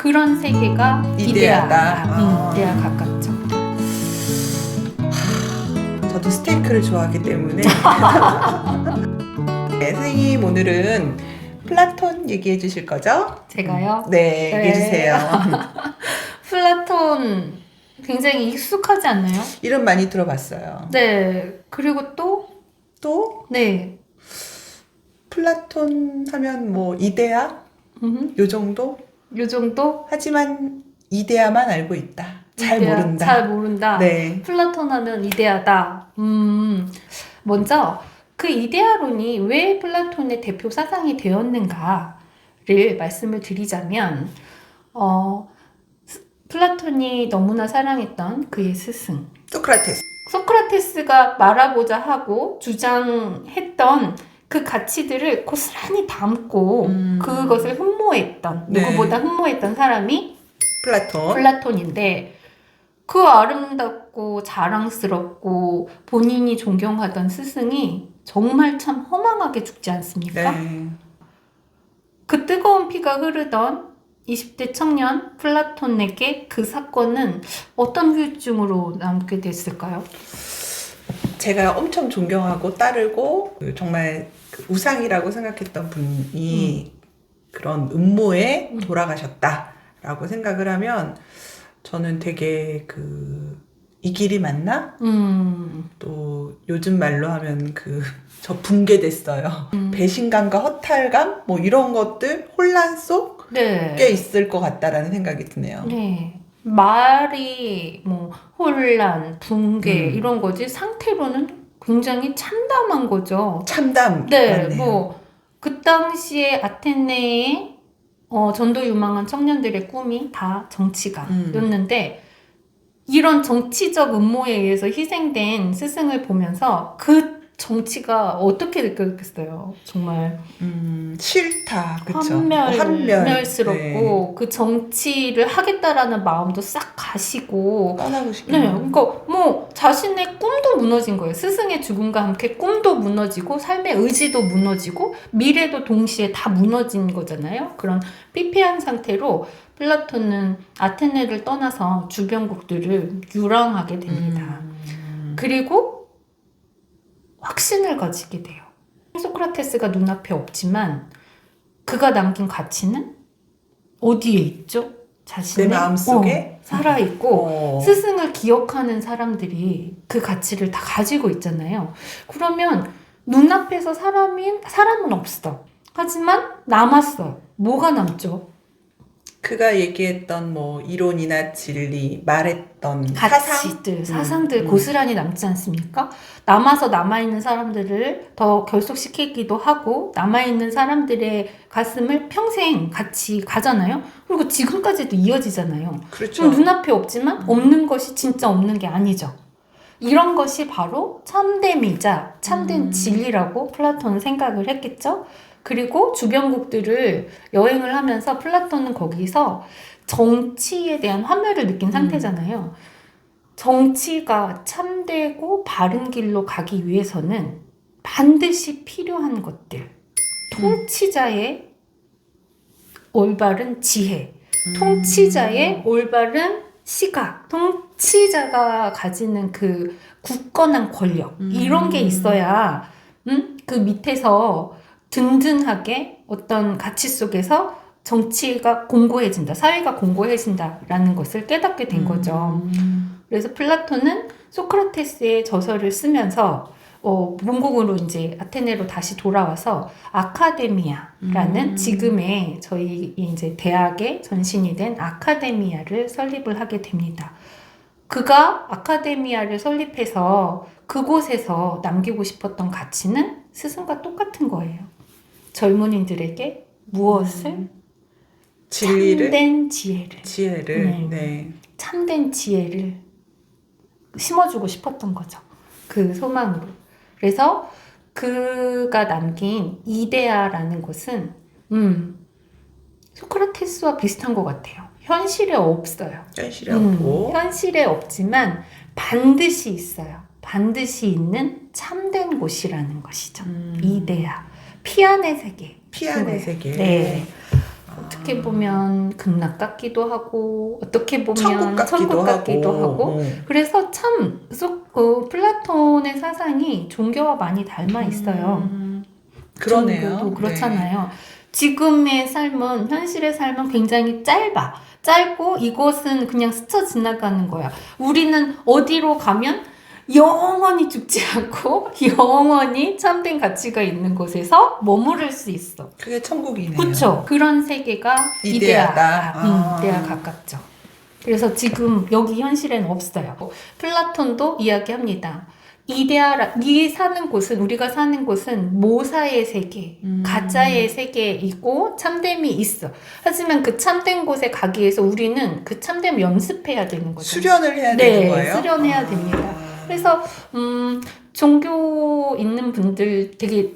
그런 세계가 이데아다. 이데아다. 아. 음, 이데아 가깝죠. 저도 스테이크를 좋아하기 때문에. 네, 선생님 오늘은 플라톤 얘기해 주실 거죠? 제가요. 네, 얘기해 네. 주세요. 플라톤 굉장히 익숙하지 않나요? 이름 많이 들어봤어요. 네. 그리고 또 또 네. 플라톤 하면 뭐 이데아 음, 요 정도? 요 정도? 하지만 이데아만 알고 있다. 잘 이데아, 모른다. 잘 모른다. 네. 플라톤 하면 이데아다. 음, 먼저 그 이데아론이 왜 플라톤의 대표 사상이 되었는가를 말씀을 드리자면, 어, 스- 플라톤이 너무나 사랑했던 그의 스승, 소크라테스. 소크라테스가 말하고자 하고 주장했던 그 가치들을 고스란히 담고 음. 그것을 흠모했던, 네. 누구보다 흠모했던 사람이 플라톤. 플라톤인데 그 아름답고 자랑스럽고 본인이 존경하던 스승이 정말 참 허망하게 죽지 않습니까? 네. 그 뜨거운 피가 흐르던 20대 청년 플라톤에게 그 사건은 어떤 후유증으로 남게 됐을까요? 제가 엄청 존경하고 따르고 그 정말 그 우상이라고 생각했던 분이 그런 음모에 음. 돌아가셨다라고 생각을 하면 저는 되게 그 이 길이 맞나? 음, 또 요즘 말로 하면 그 저 붕괴됐어요. 음. 배신감과 허탈감 뭐 이런 것들 혼란 속꽤 네. 있을 것 같다라는 생각이 드네요. 네. 말이 뭐 혼란, 붕괴 음. 이런 거지 상태로는 굉장히 참담한 거죠. 참담. 네. 뭐 그 당시에 아테네의 어, 전도 유망한 청년들의 꿈이 다 정치가였는데 이런 정치적 음모에 의해서 희생된 스승을 보면서 그 정치가 어떻게 느껴졌겠어요. 정말 음, 싫다. 그쵸? 한멸. 멸스럽고 네. 그 정치를 하겠다라는 마음도 싹 가시고 떠나고 네, 싶네요. 그러니까 뭐 자신의 꿈도 무너진 거예요. 스승의 죽음과 함께 꿈도 무너지고 삶의 의지도 무너지고 미래도 동시에 다 무너진 거잖아요. 그런 피폐한 상태로 플라톤은 아테네를 떠나서 주변국들을 유랑하게 됩니다. 음. 그리고 확신을 가지게 돼요. 소크라테스가 눈앞에 없지만 그가 남긴 가치는 어디에 있죠? 자신의 내 마음 속에? 어, 살아 있고 어. 스승을 기억하는 사람들이 그 가치를 다 가지고 있잖아요. 그러면 눈앞에서 사람이 사람은 없어. 하지만 남았어. 뭐가 남죠? 그가 얘기했던 뭐 이론이나 진리, 말했던 사상, 가치들, 사상들 음. 고스란히 남지 않습니까? 남아서 남아있는 사람들을 더 결속시키기도 하고, 남아있는 사람들의 가슴을 평생 같이 가잖아요? 그리고 지금까지도 이어지잖아요. 그렇죠. 좀 눈앞에 없지만 음. 없는 것이 진짜 없는 게 아니죠. 이런 것이 바로 참됨이자 참된 음. 진리라고 플라톤은 생각을 했겠죠. 그리고 주변국들을 여행을 하면서 플라톤은 거기서 정치에 대한 환멸을 느낀 음. 상태잖아요. 정치가 참되고 바른 길로 가기 위해서는 반드시 필요한 것들. 통치자의 올바른 지혜, 음. 통치자의 올바른 시각, 통치자가 가지는 그 굳건한 권력, 음. 이런 게 있어야, 음? 그 밑에서 든든하게 어떤 가치 속에서 정치가 공고해진다, 사회가 공고해진다라는 것을 깨닫게 된 거죠. 음. 그래서 플라톤은 소크라테스의 저서를 쓰면서 어, 본국으로 이제 아테네로 다시 돌아와서 아카데미아라는 음. 지금의 저희 이제 대학의 전신이 된 아카데미아를 설립을 하게 됩니다. 그가 아카데미아를 설립해서 그곳에서 남기고 싶었던 가치는 스승과 똑같은 거예요. 젊은이들에게 무엇을 음. 진리를, 참된 지혜를 지혜를, 네. 네. 참된 지혜를 심어주고 싶었던 거죠. 그 소망으로. 그래서 그가 남긴 이데아라는 것은 음, 소크라테스와 비슷한 것 같아요. 현실에 없어요. 현실이 음, 없고, 현실에 없지만 반드시 있어요. 반드시 있는 참된 곳이라는 것이죠. 음. 이데아. 피안의 세계. 피안의. 세계. 네. 어떻게 보면 극락 같기도 하고 어떻게 보면 천국 같기도, 천국 같기도 하고. 하고. 어. 그래서 참 소- 어, 플라톤의 사상이 종교와 많이 닮아 있어요. 음, 그러네요. 종교도 그렇잖아요. 지금의 삶은 현실의 삶은 굉장히 짧아. 짧고 이곳은 그냥 스쳐 지나가는 거야. 우리는 어디로 가면 영원히 죽지 않고 영원히 참된 가치가 있는 곳에서 머무를 수 있어. 네. 그게 천국이네요. 그렇죠. 그런 세계가 이데아다. 이데아, 아. 음, 이데아 가깝죠. 그래서 지금 여기 현실엔 없어요. 플라톤도 이야기합니다. 이데아라, 네 사는 곳은 우리가 사는 곳은 모사의 세계, 음. 가짜의 세계이고 참됨이 있어. 하지만 그 참된 곳에 가기 위해서 우리는 그 참됨 연습해야 되는 거죠. 수련을 해야 네, 되는 거예요? 수련해야 아. 됩니다. 그래서 음, 종교 있는 분들 되게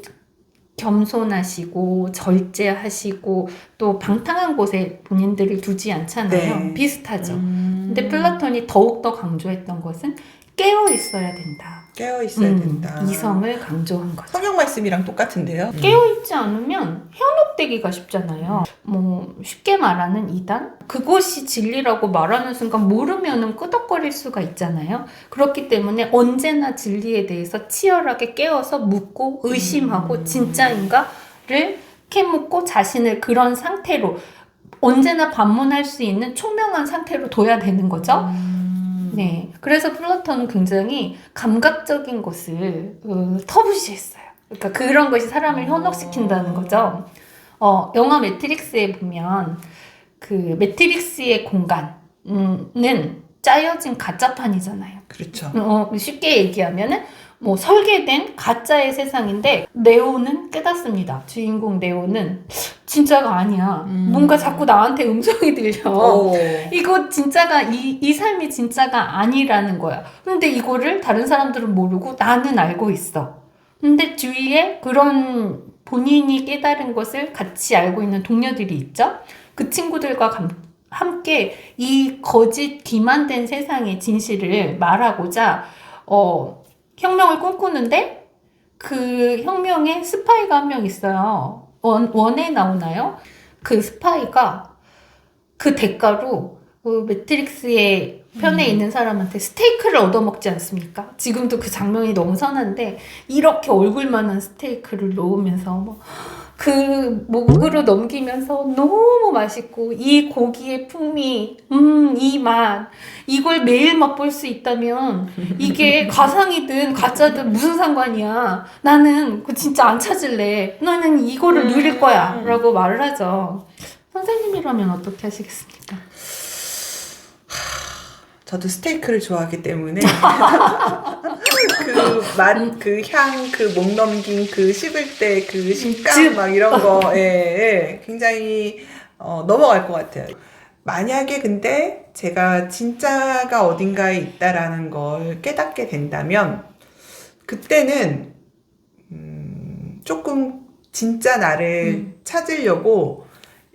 겸손하시고 절제하시고 또 방탕한 곳에 본인들을 두지 않잖아요. 네. 비슷하죠. 음. 근데 플라톤이 더욱 더 강조했던 것은 깨어 있어야 된다. 깨어 있어야 음, 된다. 이성을 강조한 거죠. 성경 말씀이랑 똑같은데요. 깨어 있지 않으면 현혹되기가 쉽잖아요. 뭐 쉽게 말하는 이단 그것이 진리라고 말하는 순간 모르면은 끄덕거릴 수가 있잖아요. 그렇기 때문에 언제나 진리에 대해서 치열하게 깨어서 묻고 의심하고 음. 진짜인가를 캐묻고 자신을 그런 상태로 언제나 반문할 수 있는 총명한 상태로 둬야 되는 거죠. 음. 네, 그래서 플라톤은 굉장히 감각적인 것을 어, 터부시했어요. 그러니까 그런 것이 사람을 현혹시킨다는 거죠. 어, 영화 매트릭스에 보면 그 매트릭스의 공간은 짜여진 가짜판이잖아요. 그렇죠. 어, 쉽게 얘기하면은 뭐 설계된 가짜의 세상인데 네오는 깨닫습니다. 주인공 네오는 진짜가 아니야. 음. 뭔가 자꾸 나한테 음성이 들려. 오. 이거 진짜가 이, 이 삶이 진짜가 아니라는 거야. 근데 이거를 다른 사람들은 모르고 나는 알고 있어. 근데 주위에 그런 본인이 깨달은 것을 같이 알고 있는 동료들이 있죠. 그 친구들과 감- 함께 이 거짓 기만된 세상의 진실을 말하고자 어, 혁명을 꿈꾸는데 그 혁명에 스파이가 한 명 있어요. 원, 원에 나오나요? 그 스파이가 그 대가로 그 매트릭스의 편에 음. 있는 사람한테 스테이크를 얻어먹지 않습니까? 지금도 그 장면이 너무 선한데 이렇게 얼굴만한 스테이크를 놓으면서 뭐 그 목으로 넘기면서 너무 맛있고 이 고기의 풍미, 음, 이 맛, 이걸 매일 맛볼 수 있다면 이게 가상이든 가짜든 무슨 상관이야. 나는 그 진짜 안 찾을래. 나는 이거를 누릴 거야. 라고 말을 하죠. 선생님이라면 어떻게 하시겠습니까? 저도 스테이크를 좋아하기 때문에 그 맛, 그 향, 그목 넘김, 그 씹을 때 그 식감 즙. 막 이런 거, 예, 예, 굉장히 어, 넘어갈 것 같아요. 만약에 근데 제가 진짜가 어딘가에 있다라는 걸 깨닫게 된다면 그때는 음, 조금 진짜 나를 음. 찾으려고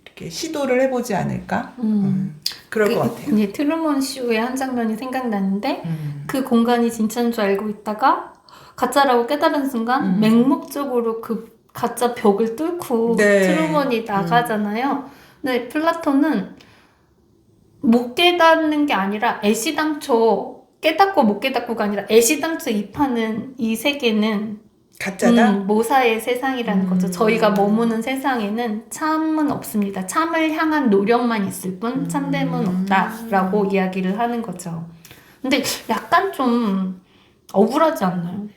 이렇게 시도를 해보지 않을까? 음, 그럴 것 같아요. 이제 트루먼 쇼의 한 장면이 생각나는데 음. 그 공간이 진짜인 줄 알고 있다가 가짜라고 깨달은 순간 음. 맹목적으로 그 가짜 벽을 뚫고 네. 트루먼이 나가잖아요. 근데 플라톤은 못 깨닫는 게 아니라 애시당초 깨닫고 못 깨닫고가 아니라 애시당초 입하는 이 세계는 가짜다? 음, 모사의 세상이라는 음. 거죠. 저희가 머무는 세상에는 참은 없습니다. 참을 향한 노력만 있을 뿐 참됨은 음. 없다라고 이야기를 하는 거죠. 근데 약간 좀 억울하지 않나요?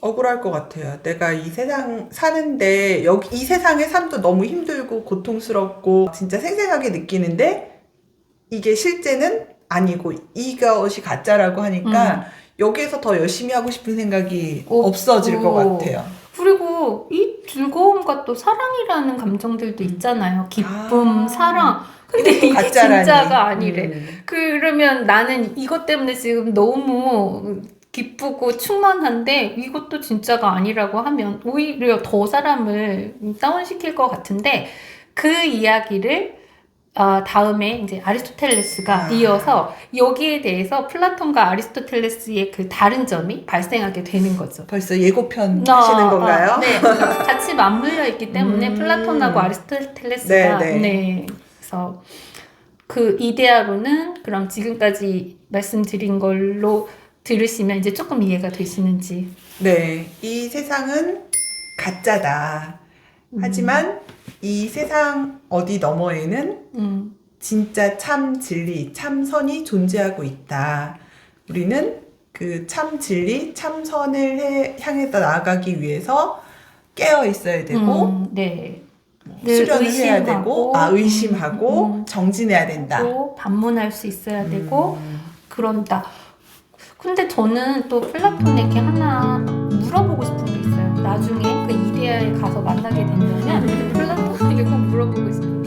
억울할 것 같아요. 내가 이 세상 사는데 여기 이 세상의 삶도 너무 힘들고 고통스럽고 진짜 생생하게 느끼는데 이게 실제는 아니고 이것이 가짜라고 하니까 여기에서 더 열심히 하고 싶은 생각이 음. 오, 없어질 것 오. 같아요. 그리고 이 즐거움과 또 사랑이라는 감정들도 있잖아요. 기쁨, 아. 사랑. 근데 이게 가짜라니. 진짜가 아니래. 음. 그러면 나는 이것 때문에 지금 너무 기쁘고 충만한데 이것도 진짜가 아니라고 하면 오히려 더 사람을 다운시킬 것 같은데 그 이야기를 아, 다음에 이제 아리스토텔레스가 아. 이어서 여기에 대해서 플라톤과 아리스토텔레스의 그 다른 점이 발생하게 되는 거죠. 벌써 예고편 어, 하시는 건가요? 어, 네, 같이 맞물려 있기 때문에 음. 플라톤하고 아리스토텔레스가 네, 네, 네. 그래서 그 이데아로는 그럼 지금까지 말씀드린 걸로 들으시면 이제 조금 이해가 되시는지. 네, 이 세상은 가짜다. 음. 하지만 이 세상 어디 너머에는 음. 진짜 참 진리, 참 선이 존재하고 있다. 우리는 그 참 진리, 참 선을 향해서 나아가기 위해서 깨어 있어야 되고, 음, 네. 수련을 해야 되고, 아, 음, 의심하고, 음, 음. 정진해야 된다. 반문할 수 있어야 되고, 음. 그런다. 근데 저는 또 플라톤에게 하나 물어보고 싶은 게 있어요. 나중에 그 이데아에 가서 만나게 된다면, 되게 꼭 물어보고 있어.